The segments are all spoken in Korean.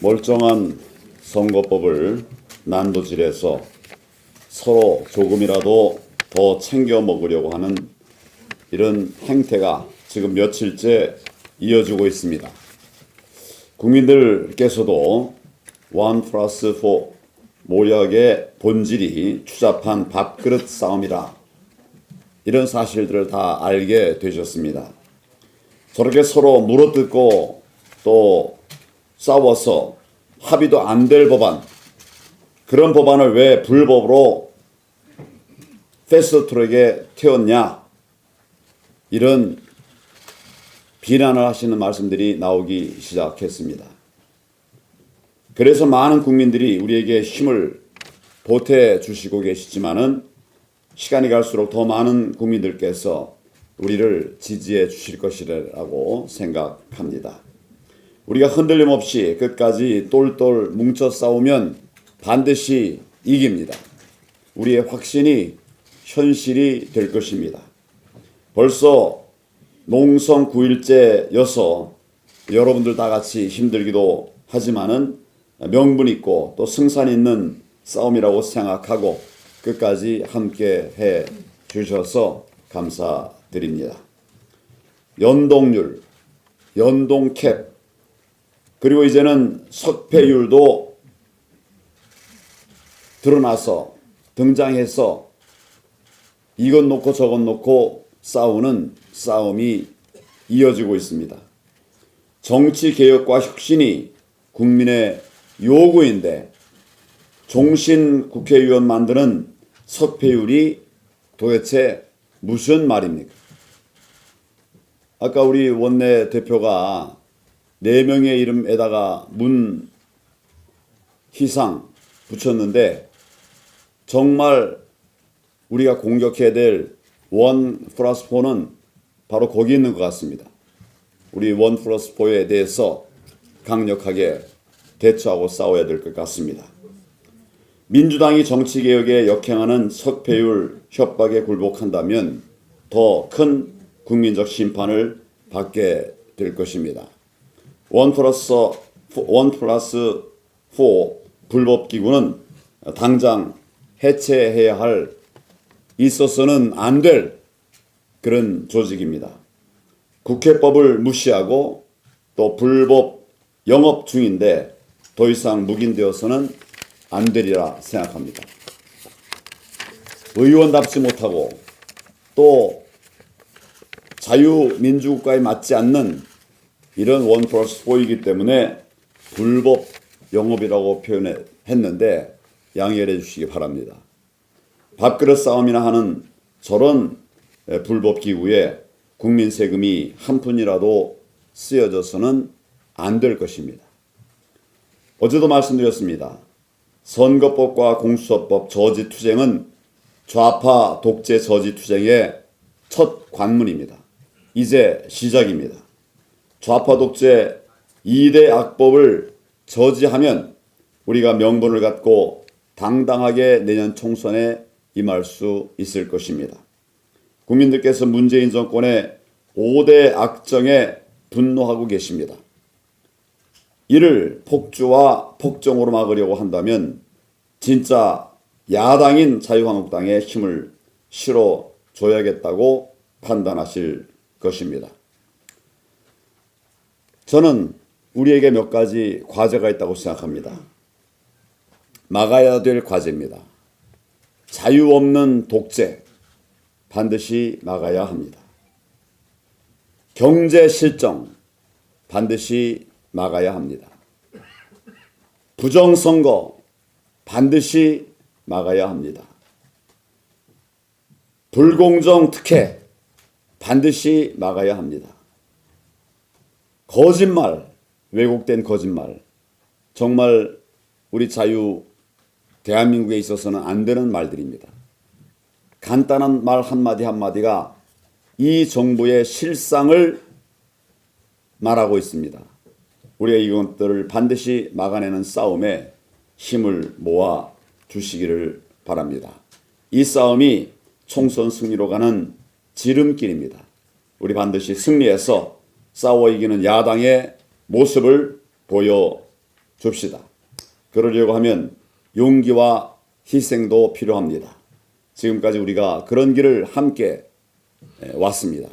멀쩡한 선거법을 난도질해서 서로 조금이라도 더 챙겨 먹으려고 하는 이런 행태가 지금 며칠째 이어지고 있습니다. 국민들께서도 원 플러스 4 모략의 본질이 추잡한 밥그릇 싸움이라 이런 사실들을 다 알게 되셨습니다. 저렇게 서로 물어뜯고 또 싸워서 합의도 안 될 법안 그런 법안을 왜 불법으로 패스트트랙에 태웠냐 이런 비난을 하시는 말씀들이 나오기 시작했습니다. 그래서 많은 국민들이 우리에게 힘을 보태 주시고 계시지만은 시간이 갈수록 더 많은 국민들께서 우리를 지지해 주실 것이라고 생각합니다. 우리가 흔들림 없이 끝까지 똘똘 뭉쳐 싸우면 반드시 이깁니다. 우리의 확신이 현실이 될 것입니다. 벌써 농성 9일째여서 여러분들 다 같이 힘들기도 하지만은 명분 있고 또 승산 있는 싸움이라고 생각하고 끝까지 함께 해 주셔서 감사드립니다. 연동률, 연동캡, 그리고 이제는 석패율도 드러나서 등장해서 이것 놓고 저것 놓고 싸우는 싸움이 이어지고 있습니다. 정치 개혁과 혁신이 국민의 요구인데 종신 국회의원 만드는 석패율이 도대체 무슨 말입니까? 아까 우리 원내 대표가 네 명의 이름에다가 문 희상 붙였는데 정말 우리가 공격해야 될 원 플러스 4는 바로 거기 있는 것 같습니다. 우리 원 플러스 4에 대해서 강력하게 대처하고 싸워야 될 것 같습니다. 민주당이 정치개혁에 역행하는 석패율 협박에 굴복한다면 더 큰 국민적 심판을 받게 될 것입니다. 원 플러스 원 플러스 4 불법 기구는 당장 해체해야 할 있어서는 안 될 그런 조직입니다. 국회법을 무시하고 또 불법 영업 중인데 더 이상 묵인되어서는 안 되리라 생각합니다. 의원답지 못하고 또 자유민주국가에 맞지 않는 이런 원 플러스 4이기 때문에 불법 영업이라고 표현했는데 양해해 주시기 바랍니다. 밥그릇 싸움이나 하는 저런 불법 기구에 국민 세금이 한 푼이라도 쓰여져서는 안 될 것입니다. 어제도 말씀드렸습니다. 선거법과 공수처법 저지 투쟁은 좌파 독재 저지 투쟁의 첫 관문입니다. 이제 시작입니다. 좌파 독재 2대 악법을 저지하면 우리가 명분을 갖고 당당하게 내년 총선에 임할 수 있을 것입니다. 국민들께서 문재인 정권의 5대 악정에 분노하고 계십니다. 이를 폭주와 폭정으로 막으려고 한다면 진짜 야당인 자유한국당에 힘을 실어 줘야겠다고 판단하실 것입니다. 저는 우리에게 몇 가지 과제가 있다고 생각합니다. 막아야 될 과제입니다. 자유 없는 독재 반드시 막아야 합니다. 경제 실정 반드시 막아야 합니다. 부정선거 반드시 막아야 합니다. 불공정 특혜 반드시 막아야 합니다. 거짓말, 왜곡된 거짓말, 정말 우리 자유 대한민국에 있어서는 안 되는 말들입니다. 간단한 말 한마디 한마디가 이 정부의 실상을 말하고 있습니다. 우리가 이것들을 반드시 막아내는 싸움에 힘을 모아 주시기를 바랍니다. 이 싸움이 총선 승리로 가는 지름길입니다. 우리 반드시 승리해서 싸워 이기는 야당의 모습을 보여 줍시다. 그러려고 하면 용기와 희생도 필요합니다. 지금까지 우리가 그런 길을 함께 예, 왔습니다.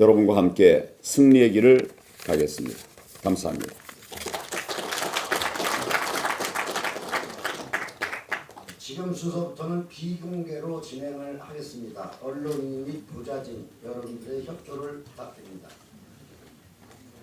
여러분과 함께 승리의 길을 가겠습니다. 감사합니다. 지금 순서부터는 비공개로 진행을 하겠습니다. 언론인 및 보좌진 여러분들의 협조를 부탁드립니다.